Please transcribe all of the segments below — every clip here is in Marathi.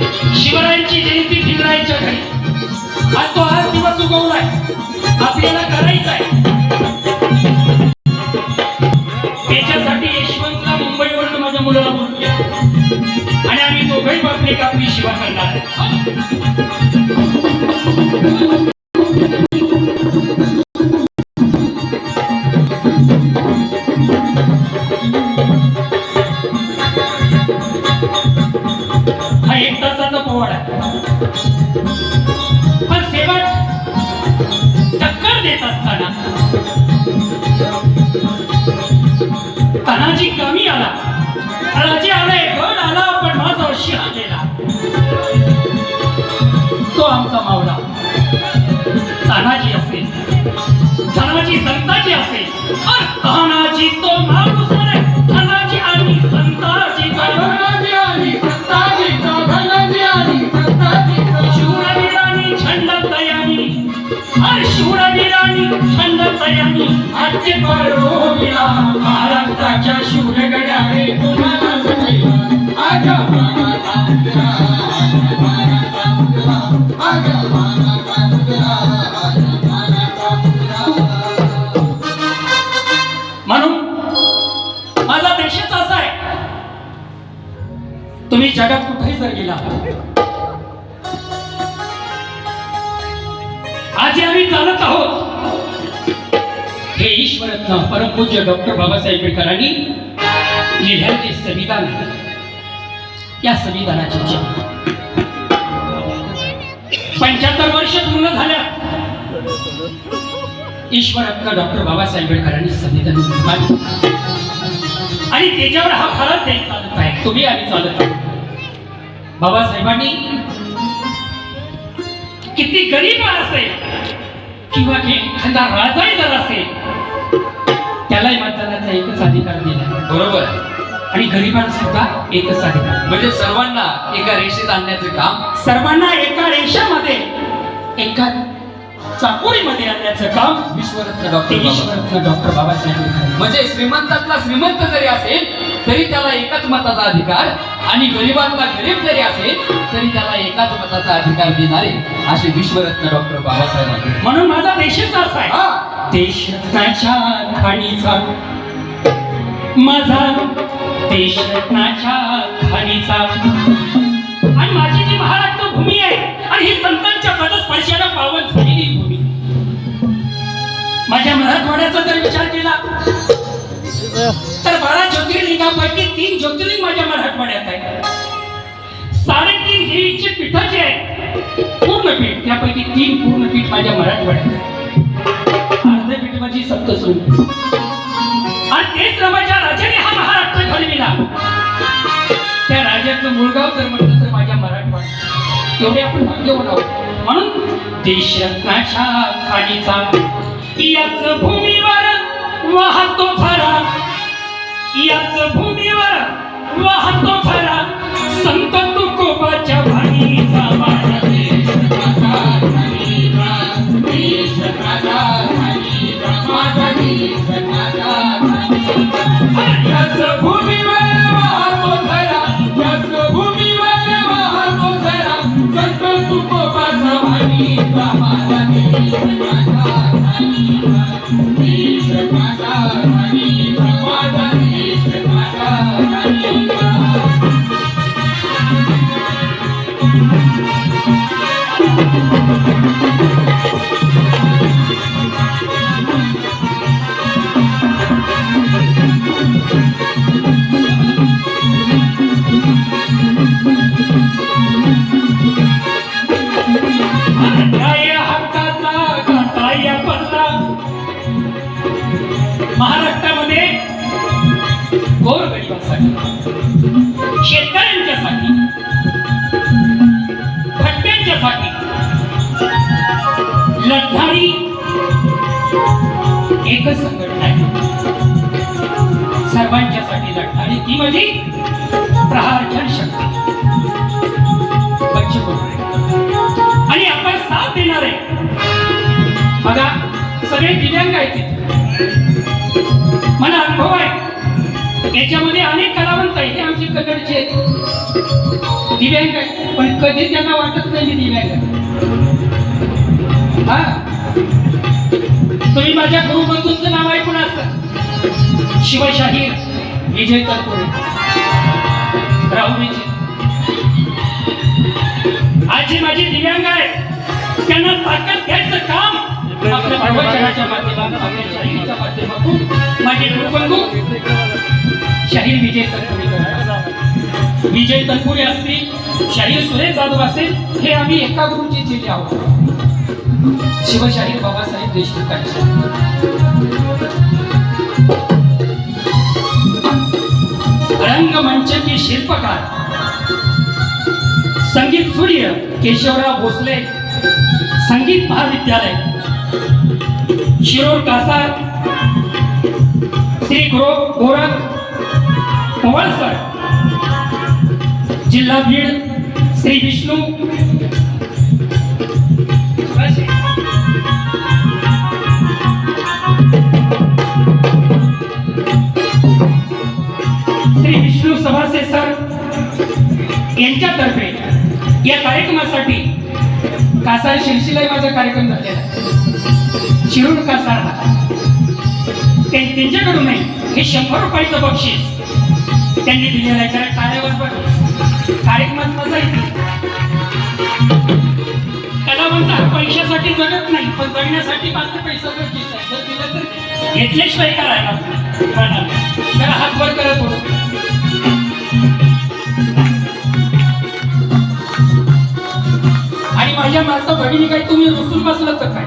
शिवरायांची जयंती शिवरायांच्या घरी. आज तो आज दिवस उगवलाय. आपल्याला करायचा आहे. त्याच्यासाठी यशवंतला मुंबईवरून माझ्या मुलाला बोलूया आणि आम्ही दोघंही बापले कापली शिवा करणार 过来。तुम्ही जगात कुठेही जर गेला आज आम्ही चालत आहोत. हे ईश्वरत्न परमपूज्य डॉक्टर बाबासाहेब आंबेडकरांनी लिहिलेले संविधान या संविधानाची पंच्याहत्तर वर्ष पूर्ण झाल्या ईश्वरत्न डॉक्टर बाबासाहेब आंबेडकरांनी संविधान आणि त्याच्यावर हा भारत चालत आहे. तुम्ही आम्ही चालत आहोत. बाबासाहेबांनी किती गरीब असेल किंवा की एखादा राजाही जर असेल त्यालाही मतदानाचा एकच अधिकार दिला बरोबर. आणि गरिबांना सुद्धा एकच अधिकार. म्हणजे सर्वांना एका रेषेत आणण्याचं काम? सर्वांना एका रेषामध्ये एका चाकोरीमध्ये आणण्याचं काम विश्वरत्न डॉक्टर ईश्वरत्न डॉक्टर बाबासाहेब. म्हणजे श्रीमंतातला श्रीमंत जरी असेल तरी त्याला एकाच मताचा अधिकार आणि गरीबातला गरीब जरी असेल तरी त्याला एकाच मताचा अधिकार देणारे असे विश्वरत्न डॉक्टर बाबासाहेब आंबेडकर. म्हणून माझा देशच असा आहे. हा, देशरत्नाच्या खाणीचा. माझा देशरत्नाच्या खाणीचा. आणि माझी जी महाराष्ट्र भूमी आहे आणि ही संतांच्या पदस्पर्शाला पावन झालेली भूमी. माझ्या मराठवाड्याचा जर विचार केला तर बारा ज्योतिर्लिंगापैकी तीन ज्योतिर्लिंग माझ्या मराठवाड्यात आहे साडेतीन देवीची पीठं जी आहेत पूर्णपीठ त्यापैकी तीन पूर्णपीठ माझ्या मराठवाड्यात आहे अर्धपीठ माझी सप्तशृंगी. आणि तेच रमाच्या राजाने हा महाराष्ट्र घडविला. त्या राजाचं मुळगाव जर म्हटलं तर माझ्या मराठवाड्यात एवढे आपण भाग्यवान आहोत. म्हणून देश रत्नाच्या खाणीचा याच भूमी वाहतो फरा. याच भूमीवर वाहतो फरा. संत तुकोबाच्या भाणीचा माझा देश माझा देश माझा माझा देश माझा याच भूमीवर वाहतो झरा, याच भूमीवर वाहतो झरा, संत तुकोबाचा भाणीचा, माझा देश माझा गोरगरिबांसाठी शेतकऱ्यांच्यासाठी भटक्यांच्यासाठी लढणारी एकच संघटना आहे. सर्वांच्यासाठी लढणारी ती म्हणजे प्रहार जनशक्ती बच्चू आणि आपण साथ देणार आहे. बघा सगळे दिव्यांग आहेत मला अनुभव आहे. याच्यामध्ये अनेक कलावंत आहेत हे आमचे कन्नडचे दिव्यांग आहे पण कधी त्यांना वाटत नाही दिव्यांग हा? तुम्ही माझ्या गुरुबंधूंचं नाव ऐकून असतं. शिवशाहीर विजय तनपुरे राहुरीचे आजी माझी दिव्यांग आहे त्यांना ताकद घ्यायचं काम आपल्या प्रवचनाच्या माध्यमातून आपल्या शाहिरीच्या माध्यमातून माझे गुरुबंधू शाहीर विजय तनपुरे विजय तनपुरे असतील शाहीर सुरेश जाधव असेल हे आम्ही एका गुरुची चेले आहोत. शिवशाहीर बाबासाहेब देशमुखांचे. रंगमंच के शिल्पकार संगीत सूर्य केशवराव भोसले संगीत महाविद्यालय. शिरोर कासार श्री गुरु गोरख पवळसर जिल्हा बीड श्री विष्णू श्री विष्णू सभासे सर यांच्यातर्फे या कार्यक्रमासाठी कासार शिरशिला माझा कार्यक्रम झालेला आहे. शिरूर करणार हा ते नाही. हे शंभर रुपयाचं बक्षीस. त्यांनी दिलेलं आहे. कारण कार्यावर कार्यक्रमात मजा येते. त्याला म्हणतात पैशासाठी जगत नाही पण जगण्यासाठी मात्र पैसा गरजेचा आहे. जर दिलं तर घेतल्याशिवाय करायला त्याला हात वर करत होतो आणि माझ्या माता बहिणी काही तुम्ही रुसून बसलं तर काय?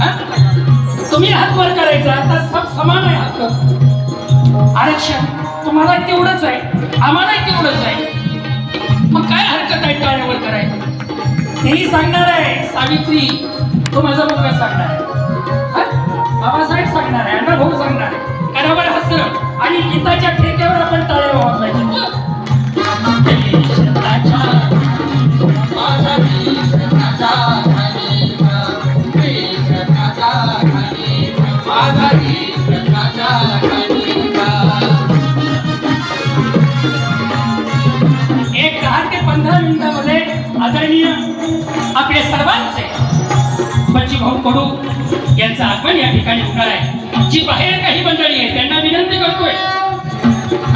तुम्ही हात वर करायचा आता सब समान आहे हक्क आरक्षण तुम्हाला तेवढंच आहे आम्हाला तेवढंच आहे. मग काय हरकत आहे टाळ्यावर करायचं तेही सांगणार आहे सावित्री तो माझा मुलगा सांगणार आहे. बाबासाहेब सांगणार आहे अण्णा भाऊ सांगणार आहे. करावर हसर आणि गीताच्या ठेक्यावर आपण टाळ्या वाजवायच्या कडू यांचा आगमन या ठिकाणी होणार आहे. जी बाहेर काही मंडळी आहे त्यांना विनंती करतोय.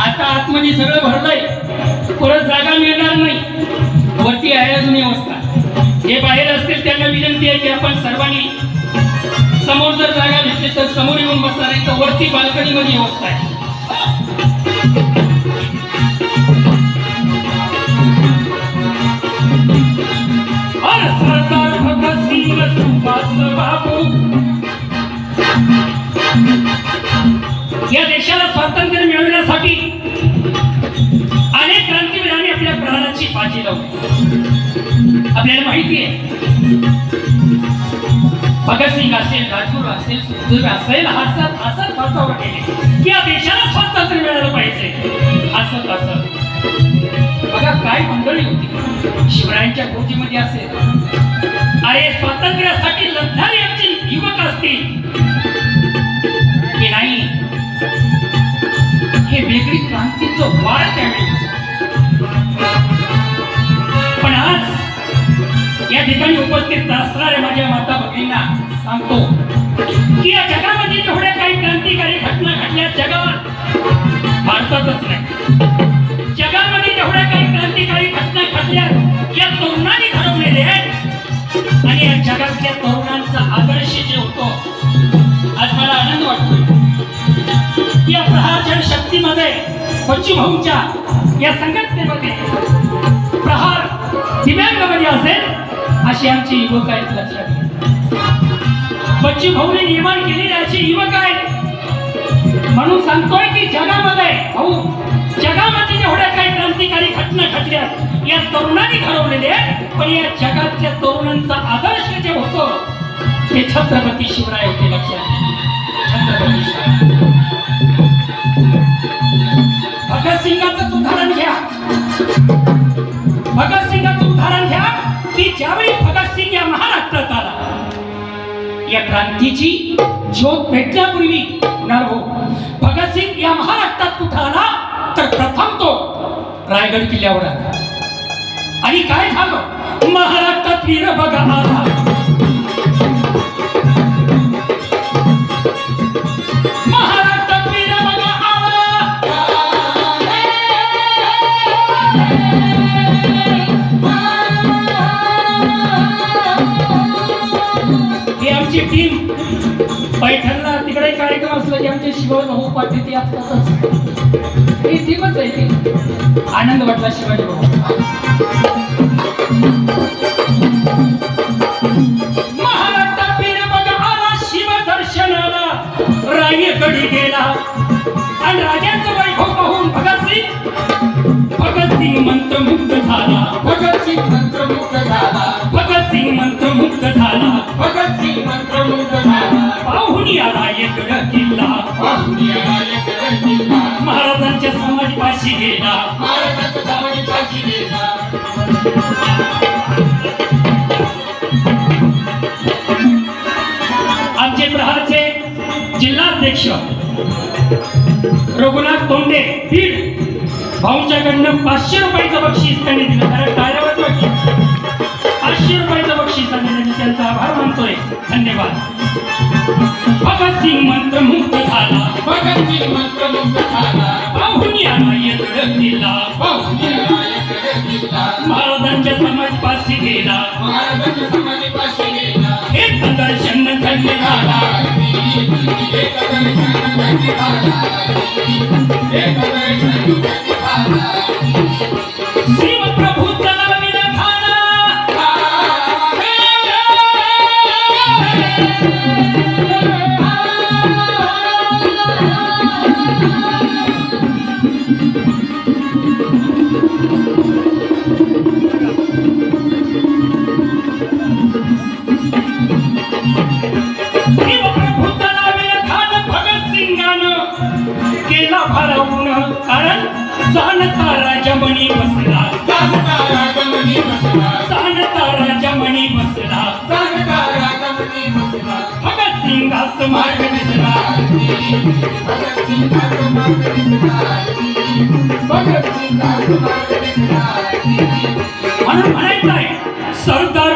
आता आतमध्ये सगळं भरलंय. परत जागा मिळणार नाही. वरती आहे अजून व्यवस्था. जे बाहेर असतील त्यांना विनंती आहे की आपण सर्वांनी समोर जर जागा घेतली तर समोर येऊन बसणार आहे तर वरती बाल्कनीमध्ये व्यवस्था आहे. आपल्याला माहिती आहे. भगतसिंग असेल राजगुरू असेल सुखदेव असेल हसत हसत हसावर केले की या देशाला स्वातंत्र्य मिळालं पाहिजे. हसत हसत बघा काय मंडळी होती. शिवरायांच्या गोष्टीमध्ये असेल. अरे स्वातंत्र्यासाठी लढणारे आमचे युवक असतील. की नाही. ठिकाणी उपस्थित असणाऱ्या माझ्या माता भगिनींना सांगतो की या जगामध्ये जेवढ्या काही क्रांतिकारी घटना घडल्या जगावर भारतातच नाही. जगामध्ये जेवढ्या काही क्रांतिकारी घटना घडल्या या तरुणांनी घडवलेले आहेत. आणि या जगातल्या तरुणांचा आदर्श जे होतो आज मला आनंद वाटतो या प्रहार शक्तीमध्ये बच्चू भाऊंच्या या संघटनेमध्ये प्रहार दिव्यांगामध्ये असेल अशी आमची युवक आहेत लक्षात घ्या. भाऊने निर्माण केलेले असे युवक आहेत. म्हणून सांगतोय की जगामध्ये भाऊ जगामध्ये जेवढ्या काही क्रांतिकारी घटना घडल्या. या तरुणांनी घडवलेले आहेत पण या जगातल्या तरुणांचा आदर्श जे होतो ते छत्रपती शिवराय होते लक्षात घ्या. क्रांतीची झोप भेटण्यापूर्वी नरभो हो. भगतसिंग या महाराष्ट्रात कुठं आला तर प्रथम तो रायगड किल्ल्यावर आला. आणि काय झालं? महाराष्ट्रात वीर बघा आला. असतातच ही टीमच आहे ती. आनंद वाटला शिवाजी भाऊ. महाराष्ट्रात वीर बघा आला शिव दर्शनाला. रायगडी गेला. आणि राजांचं वैभव पाहून भगतसिंग भगतसिंग मंत्रमुग्ध झाला. समाजपाशी गेला महाराजांचा समाधीपाशी गेला आमचे प्रहारचे जिल्हाध्यक्ष रघुनाथ तोंडे बीड भाऊच्याकडनं पाचशे रुपयाचं बक्षीस त्यांनी दिलं. कारण टाळ्यावर पाचशे रुपयाचं बक्षीस आणि त्यांनी त्यांचा आभार मानतोय. धन्यवाद. भगतसिंग झाला. भगतसिंग मंत्रमुग्ध झाला. पाहून या रायगड किल्ला. पाहुणी रायगड किल्ला. महाराजांच्या समाजपाशी गेला. महाराजांच्या गेला. हे दर्शन धन्य झाला. झाला. झाला. बसला जाणता राजमणी बसला. सांगता रागमणी बसला. भगतसिंगास मार्ग दिसला. भगतसिंगाचा मार्ग दिसला. भगतसिंगाचा मार्ग दिसला. म्हणून म्हणायचं आहे सरदार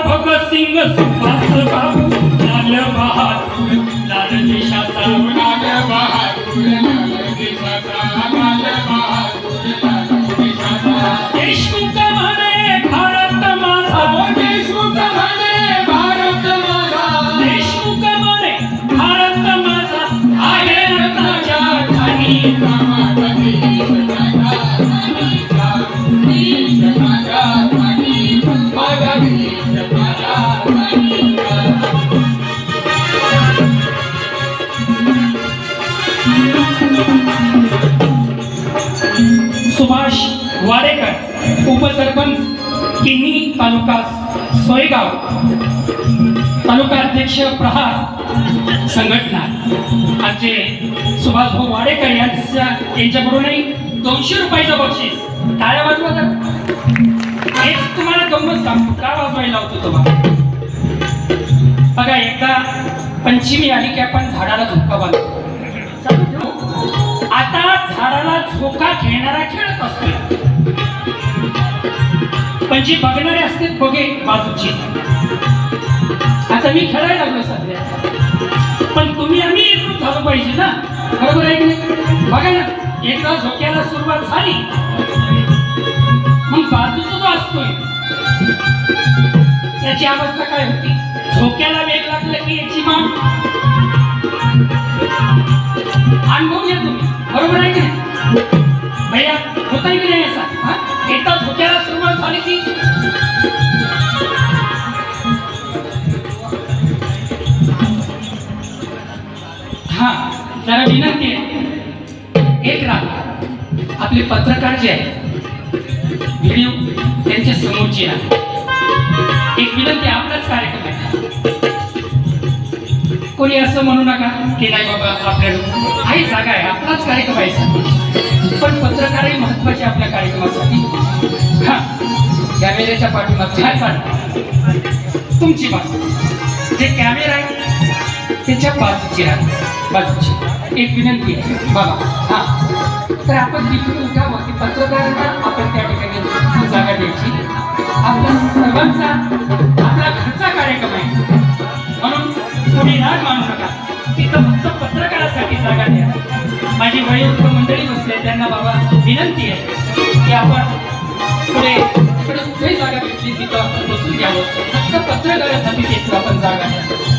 तालुका सोयगाव. तालुका अध्यक्ष प्रहार संघटना. आमचे सुभाषभाऊ वाडेकर यांच्या यांच्याकडूनही दोनशे रुपयाचं बक्षीस. टाळ्या वाजवा तर. हेच तुम्हाला गंमत सांगतो. का वाजवायला होतो तुम्हाला? बघा एकदा पंचमी आली की आपण झाडाला झोका बांधतो. आता झाडाला झोका खेळणारा खेळत असतो. पण जी बघणारे असते बघे बाजूची. आता मी खेळायला लागलो सध्या. पण तुम्ही आम्ही एकरूप झालो पाहिजे ना. बरोबर आहे की नाही? बघा ना एकदा झोक्याला सुरुवात झाली. मग बाजूचा जो असतोय त्याची अवस्था काय होती? झोक्याला वेग लागला की याची मान अनुभव घ्या तुम्ही. बरोबर आहे की नाही? भैया होता की नाही असा हा? एकदा धोक्याला सुरुवात झाली ती. हा जरा विनंती आहे. एक रात आपले पत्रकार जे आहेत व्हिडिओ त्यांच्या समोरची आहे एक विनंती आपलाच कार्यक्रम आहे. कोणी असं म्हणू नका की नाही बाबा आपल्याला. काही जागा आहे आपलाच कार्यक्रम आहे. सर. पण पत्रकारही महत्त्वाचे आपल्या कार्यक्रमासाठी. हा. कॅमेऱ्याच्या पाठीमागचे. हा चालेल. तुमची बाजू. जे कॅमेरा आहे त्याच्या बाजूची आहे बाजूची. एक विनंती आहे. बघा. हा. तर आपण तिथून उठावं की पत्रकारांना आपण त्या ठिकाणी जागा द्यायची. आपला सर्वांचा आपला घरचा कार्यक्रम आहे. म्हणून कोणी राग मानू नका. तिथं फक्त माझी वयोवृद्ध मंडळी बसले त्यांना बाबा विनंती आहे की आपण पुढे इकडे कुठेही जागा भेटली तिथं आपण बसून घ्यावं. फक्त पत्रकारासाठी तिथं आपण जागा द्या